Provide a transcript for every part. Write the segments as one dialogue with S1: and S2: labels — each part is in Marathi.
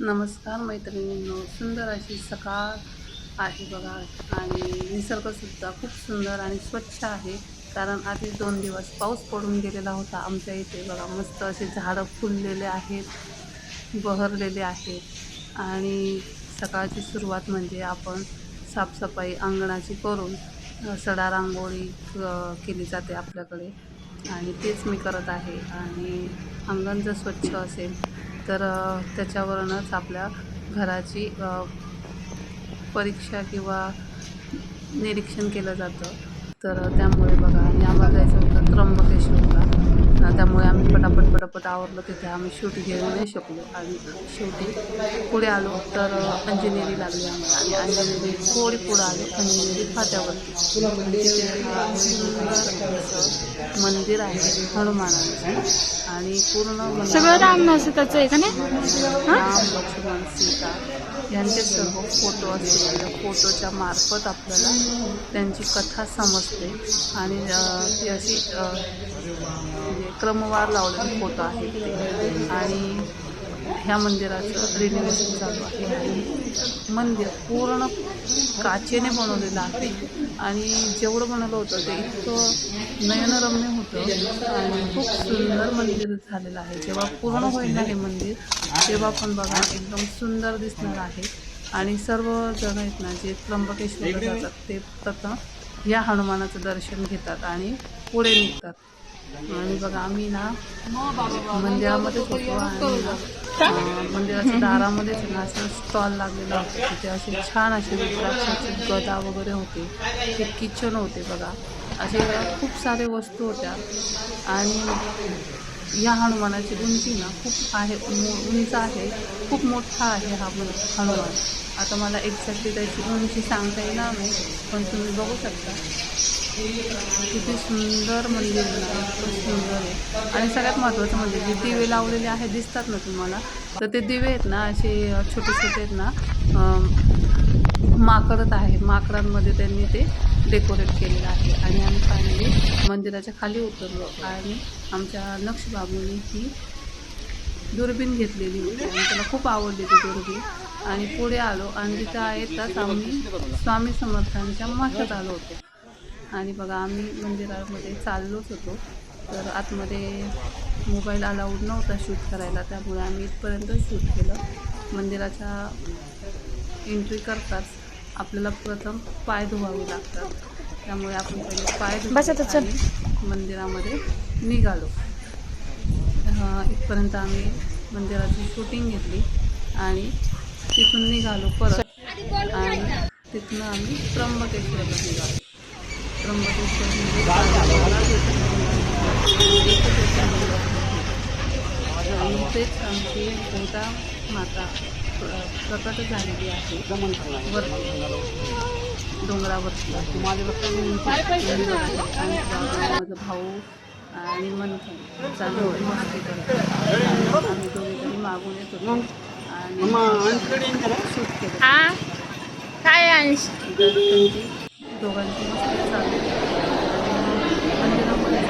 S1: नमस्कार मैत्रिणींनो सुंदर अशी सकाळ आहे बघा. आणि निसर्गसुद्धा खूप सुंदर आणि स्वच्छ आहे. कारण आधी दोन दिवस पाऊस पडून गेलेला होता आमच्या इथे बघा. मस्त असे झाडं फुललेले आहेत बहरलेले आहेत. आणि सकाळची सुरुवात म्हणजे आपण साफसफाई अंगणाची करून सडा रांगोळी केली जाते आपल्याकडे. आणि तेच मी करत आहे. आणि अंगण जर स्वच्छ असेल तर त्याच्यावरूनच आपल्या घराची परीक्षा किंवा निरीक्षण केलं जातं. तर त्यामुळे बघा या बघायचं होतं. त्र्यंबकेश्वरला त्यामुळे आम्ही पटापट पटापट आवरलं. तिथे आम्ही शूट घेऊ नाही शकलो. आणि शेवटी पुढे आलो तर अंजनेरी लागली आम्हाला. आणि अंजनेरी थोडी पुढं आलो अंजनेरी फाट्यावरती. मंदिर आहे हनुमानाचं. आणि पूर्ण
S2: सगळं राम सीताचं आहे का नाही?
S1: राम लक्ष्मण सीता. यांचे सर्व फोटो असतील त्या फोटोच्या मार्फत आपल्याला त्यांची कथा समजते. आणि ती अशी म्हणजे क्रमवार लावलेले फोटो आहेत आणि ह्या मंदिराचं रिनोव्हेशन चालू आहे. आणि मंदिर पूर्ण काचेने बनवलेलं आहे. आणि जेवढं बनवलं होतं ते इतकं नयनरम्य होतं. आणि खूप सुंदर मंदिर झालेलं आहे. जेव्हा पूर्ण होईल ना हे मंदिर तेव्हा पण बघा एकदम सुंदर दिसणार आहे. आणि सर्व जण आहेत ना जे त्र्यंबकेश्वर जातात ते प्रथम या हनुमानाचं दर्शन घेतात आणि पुढे निघतात. आणि बघा आम्ही ना मंदिरामध्येच होतो आणि ना, मंदिराच्या दारामध्येच ना असं स्टॉल लागलेला होता तिथे असे छान असे रुद्राक्षाचे गदा वगैरे होते. ते किचन होते बघा. असे खूप सारे वस्तू होत्या. आणि या हनुमानाची उंची ना खूप आहे उंच आहे खूप मोठा आहे हा हनुमान. आता मला एक्झॅक्टली त्याची उंची सांगता येणार नाही पण तुम्ही बघू शकता. किती सुंदर मंदिर खूप सुंदर आहे. आणि सगळ्यात महत्त्वाचं म्हणजे जे दिवे लावलेले आहेत दिसतात ना तुम्हाला? तर ते दिवे आहेत ना असे छोटे छोटे आहेत ना माकडत आहे माकडांमध्ये त्यांनी ते डेकोरेट केलेलं आहे. आणि आम्ही फायनली मंदिराच्या खाली उतरलो आणि आमच्या नक्षबाबूंनी ही दुर्बीण घेतलेली होती. आणि त्याला खूप आवडली ती दुर्बीण. आणि पुढे आलो आणि तिथं येतात आम्ही स्वामी समर्थांच्या मठात आलो होतो. आणि बघा आम्ही मंदिरामध्ये चाललोच होतो. तर आतमध्ये मोबाईल अलाउड नव्हता शूट करायला त्यामुळे आम्ही इथपर्यंत शूट केलं. मंदिराच्या एंट्री करताच आपल्याला प्रथम पाय धुवावे लागतात. त्यामुळे आपण पहिले पाय. आणि मंदिरामध्ये निघालो. हा, इथपर्यंत आम्ही मंदिराची शूटिंग घेतली आणि तिथून निघालो परत. आणि तिथून आम्ही त्र्यंबकेश्वरला निघालो. त्र्यंबकेश्वर म्हणजे बाळाला ज्योतिर्लिंग एकच ज्योतिर्लिंग आहे. आणि तेच आमची गोदा माता प्र- प्रकट झालेली आहे वरती डोंगरावरती आणि माझा भाऊ आणि मंथन चालू आम्ही तरी मागून येत आणि शूट केलं
S2: हा काय
S1: त्यांची दोघांची मस्त चालू. मंदिरामध्ये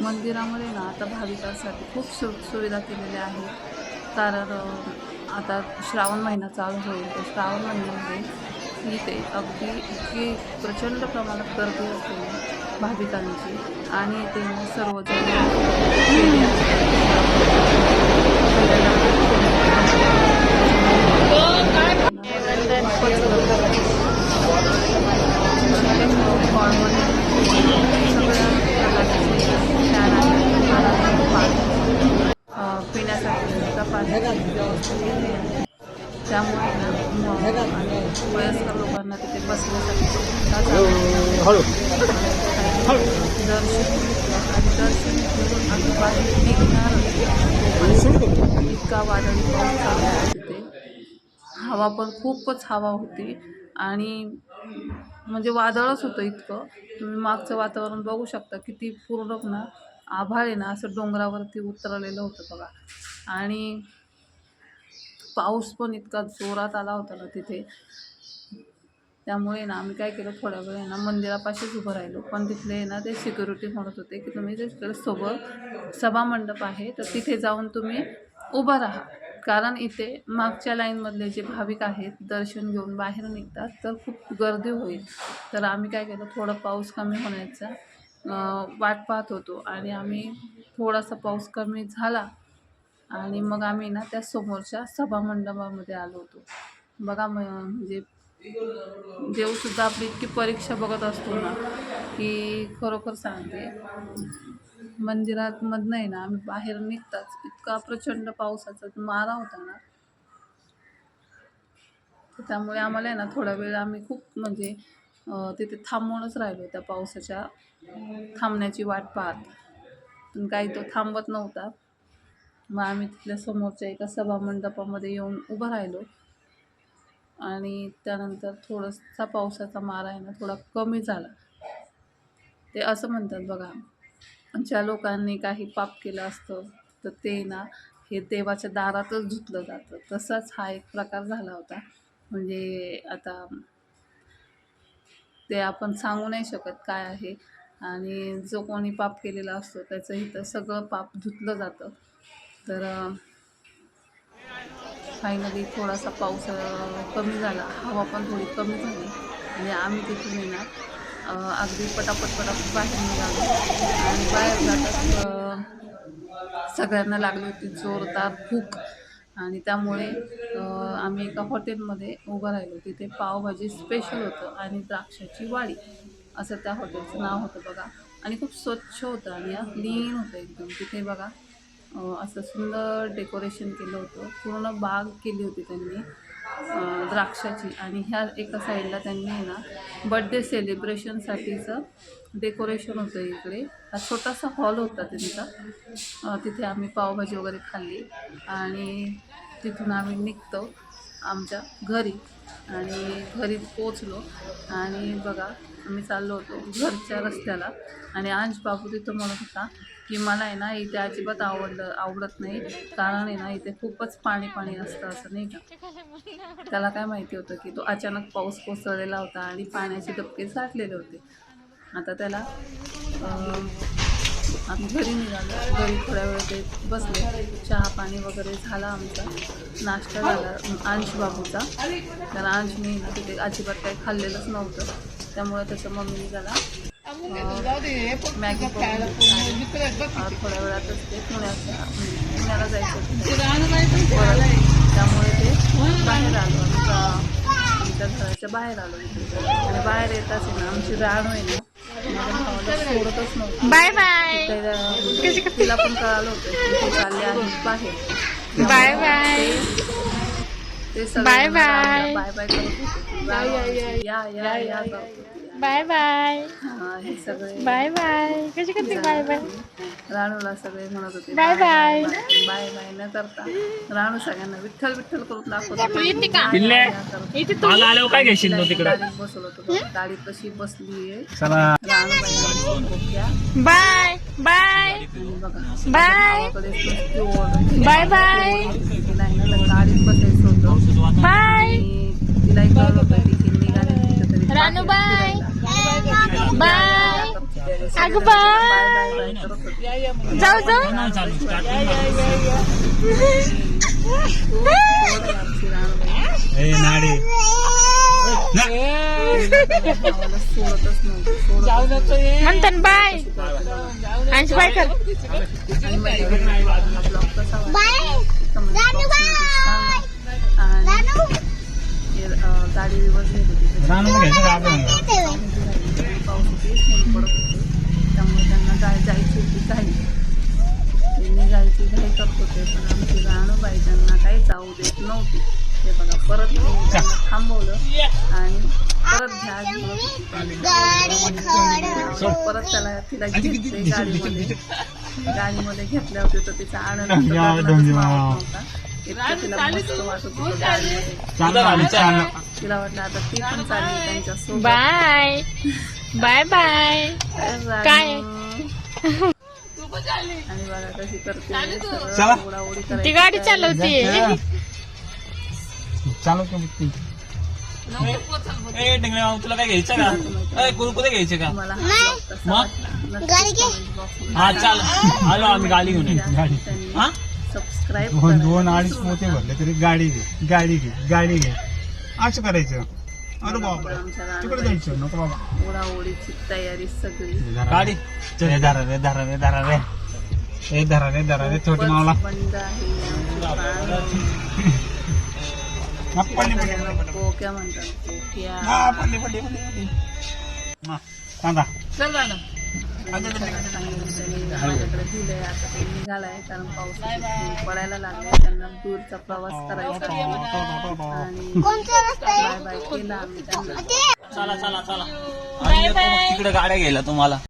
S1: मंदिरामध्ये ना आता भाविकांसाठी खूप सु सुविधा केलेल्या आहेत. कारण आता श्रावण महिना चालू होईल तर श्रावण महिन्यामध्ये इथे अगदी इतकी प्रचंड प्रमाणात गर्दी असते भाविकांची. आणि ते ना सर्वजण पिण्यासाठी सुद्धा पाणी त्यामुळे वयस्कर लोकांना तिथे बसण्यासाठी. दर्शन आम्ही बाहेर निघणार इतका वादळी पाऊस चालू आहे तिथे. हवा पण खूपच हवा होती आणि म्हणजे वादळच होतं इतकं. तुम्ही मागचं वातावरण बघू शकता किती पूर्ण ना आभाळ आहे ना असं डोंगरावरती उतरलेलं होतं बघा. आणि पाऊस पण इतका जोरात आला होता ना तिथे. त्यामुळे ना आम्ही काय केलं थोड्या वेळ आहे ना मंदिरापाशीच उभं राहिलो. पण तिथले आहे ना ते सिक्युरिटी म्हणत होते की तुम्ही जे तिकडे सोबत सभामंडप आहे तर तिथे जाऊन तुम्ही उभं राहा. कारण इथे मागच्या लाईनमधले जे भाविक आहेत दर्शन घेऊन बाहेर निघतात तर खूप गर्दी होईल. तर आम्ही काय केलं थोडं पाऊस कमी होण्याचा वाट पाहत होतो. आणि आम्ही थोडासा पाऊस कमी झाला आणि मग आम्ही ना त्या समोरच्या सभामंडपामध्ये आलो होतो. बघा म्हणजे देवसुद्धा आपली इतकी परीक्षा बघत असतो ना की खरोखर सांगते मंदिरातमधनं आहे ना आम्ही बाहेर निघताच इतका प्रचंड पावसाचा मारा होता ना. तर त्यामुळे आम्हाला आहे ना थोडा वेळ आम्ही खूप म्हणजे तिथे थांबूनच राहिलो त्या पावसाच्या थांबण्याची वाट पाहत. पण काही तो थांबत नव्हता. मग आम्ही तिथल्या समोरच्या एका सभामंडपामध्ये येऊन उभं राहिलो. आणि त्यानंतर थोडासा पावसाचा मारा आहे ना थोडा कमी झाला. ते असं म्हणतात बघा ज्या लोकांनी काही पाप केलं असतं तर ते ना हे देवाच्या दारातच धुतलं जातं. तसाच हा एक प्रकार झाला होता. म्हणजे आता ते आपण सांगू नाही शकत काय आहे. आणि जो कोणी पाप केलेला असतो त्याचं इथं सगळं पाप धुतलं जातं. तर फायनली थोडासा पाऊस कमी झाला. हवा पण थोडी कमी झाली. आणि आम्ही तिथून येणार. अगदी पटापट पटापट बाहेर निघालो. आणि बाहेर जातात सगळ्यांना लागली होती जोरदार भूक. आणि त्यामुळे आम्ही एका हॉटेलमध्ये उभं राहिलो. तिथे पावभाजी स्पेशल होतं आणि द्राक्षाची वाडी. असं त्या हॉटेलचं नाव होतं बघा. आणि खूप स्वच्छ होतं आणि क्लीन होतं एकदम. तिथे बघा असं सुंदर डेकोरेशन केलं होतं. पूर्ण बाग केली होती त्यांनी द्राक्षाची. आणि ह्या एका साईडला त्यांनी आहे ना बड्डे सेलिब्रेशनसाठीचं डेकोरेशन होतं इकडे. हा छोटासा हॉल होता त्यांचा. तिथे आम्ही पावभाजी वगैरे खाल्ली. आणि तिथून आम्ही निघतो आमच्या घरी. आणि घरी पोचलो आणि बघा आम्ही चाललो होतो घरच्या रस्त्याला. आणि अंश बाबू तिथं म्हणत होता की मला आहे ना इथे अजिबात आवडलं आवडत नाही. कारण आहे ना इथे खूपच पाणी पाणी असतं असं नाही का? त्याला काय माहिती होतं की तो अचानक पाऊस कोसळलेला होता आणि पाण्याचे धबके साठलेले होते. आता त्याला आम्ही घरी निघालो. घरी थोड्या वेळ ते बसले. चहा पाणी वगैरे झाला आमचा. नाश्ता झाला अंश बाबूचा. कारण अंशने ना तिथे अजिबात काही खाल्लेलंच नव्हतं. त्यामुळे त्याच्या मम्मीने त्याला मॅगी थोड्या वेळातच ते पुण्याच्या पुण्याला जायचं. त्यामुळे ते बाहेर आलो आमच्या घराच्या बाहेर आलो आणि बाहेर येताच आहे ना आमची राण आहे ना भावाला सोडतच नव्हती
S2: बाय बाय
S1: तिला पण कळालं होतं चालले आहेत बाहेर
S2: बाय बाय
S1: ते सगळे
S2: बाय बाय.
S1: बाय बाय करत होते राण आमची या या या.
S2: बाय बाय
S1: हा, सगळे
S2: बाय बाय कशी करते बाय बाय
S1: राणूला सगळे म्हणत होते
S2: बाय बाय.
S1: बाय बाय न करता. राणू सगळ्यांना विठ्ठल विठ्ठल करून दाखवत.
S2: येते का? इथे तू
S3: आल्यावर काय घेशील तू तिकडं?
S1: गाडीत बसवलं होतं बघ. गाडीत कशी बसली आहे.
S3: चला.
S1: राणूबाई
S2: बाय बाय
S1: आणि बघा
S2: बाय
S1: गावाकडे.
S2: बाय बाय
S1: तिला आहे ना गाडीत बसायचं होतं.
S2: बाय
S1: आणि तिलाही कळत होतं की निघाली कुठेतरी बाहेर
S2: रानूबाई. बाय. अगं
S1: बाय.
S2: बाय
S1: बाय बाय
S2: जाऊ जाऊ
S3: नाही चालू स्टार्ट
S1: ओरड आहे आमची गाडी रिवर्स घेत होती. पाऊस होते पडत होते. त्यामुळे त्यांना गाय जायची होती घाई ते निघायची घाई करत होते पण आमची राणूबाई त्यांना काही जाऊ देत नव्हती. ते बघा परत त्यांना थांबवलं आणि परत घ्या. परत त्याला तिला घेतले गाडीमध्ये. गाडीमध्ये घेतल्या होते तर तिचा आनंद. नव्हता. तिला वाटलं आता ती पण चालली त्यांच्या
S2: बाय. Bye bye. काय?
S1: आणि बघा कशी करते.
S2: ती. गाडी चालवते.
S3: चालू का ए टिंगळे मामा तुला काय घ्यायचं का? ए कुरकुरे घ्यायचे का?
S1: हा
S3: मग? हा चाल. आलो आम्ही गाडी घेऊन.
S1: गाडी.
S3: हा?
S1: सबस्क्राईब
S4: दोन दोन अडीच पोते भरले तरी गाडी घे गाडी घे गाडी घे. असं करायचं. अरे बाबा तिकडे जायचं. नको बाबा.
S1: उडाउडीची तयारी सगळी.
S3: गाडी
S4: रे. धरा रे धरा रे धरा रे. ए धरा रे धरा रे छोटी मावला
S1: बंद आहे आमची बाळ.
S4: हा, पडली पडली
S1: सगळ्यांना पोक्या म्हणतात पोक्या
S4: हा पडली पडली पडली पडली. हा सांगा
S1: माझ्याकडे दिलंय आता ते निघालाय कारण पाऊस पडायला लागलाय त्यांना दूरचा प्रवास करायचा. आणि बाय बाय केला आम्ही त्यांना
S3: चला चला चला तिकडे गाड्या घ्यायला तुम्हाला.